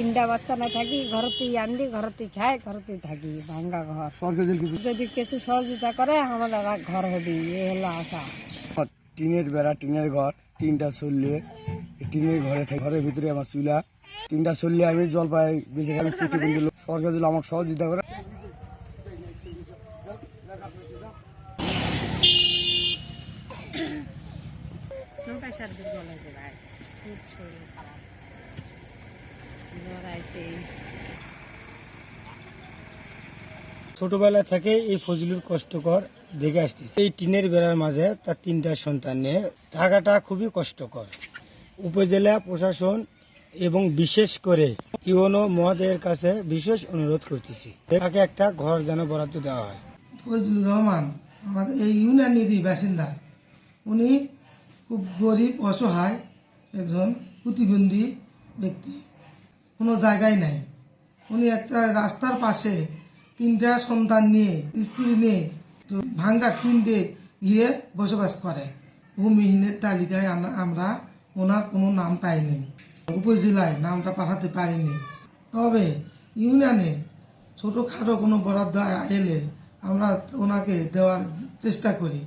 তিনটা বাচ্চা না থাকি ঘরতেই আনদি ঘরতেই খাই ঘরতেই থাকি ভাঙ্গা ঘর। সরকার যদি কিছু? যদি কিছু সহযোগিতা করে আমাদের ঘর হবে এই হলো আশা। টিনের বেড়া টিনের ঘর তিনটা চললে। টিনের ঘরে থাকি ঘরের ভিতরে আমার চুলা। তিনটা চললে আমি জল পাই বেঁচে আমি প্রতিবন্ধী লোক সরকার যদি আমাকে সহযোগিতা করে। নৌকা সার দুর্বল হয়েছে ভাই খুব শরীর খারাপ। ছোটবেলা থেকে এই ফজলুর কষ্টকর দেখে আসতেছে। এই টিনের বেড়ার মাঝে তার তিনটা সন্তান নিয়ে থাকাটা খুবই কষ্টকর। উপজেলা প্রশাসন এবং বিশেষ করে ইউনো মহোদয়ের কাছে বিশেষ অনুরোধ করতেছি তাকে একটা ঘর যেন বরাদ্দ দেওয়া হয়। ফজলুর রহমান আমাদের এই ইউনানিরই বাসিন্দা। উনি খুব গরিব, অসহায় একজন প্রতিবন্ধী ব্যক্তি। কোনো জায়গায় নাই। উনি একটা রাস্তার পাশে তিনটা সন্তান নিয়ে, স্ত্রী নিয়ে ভাঙ্গা টিন দিয়ে ঘিরে বসবাস করে। ভূমিহীনের তালিকায় আমরা ওনার কোনো নাম পাইনি। উপজেলায় নামটা পাঠাতে পারিনি। তবে ইউনিয়নে ছোটোখাটো কোনো বরাদ্দ এলে আমরা ওনাকে দেওয়ার চেষ্টা করি।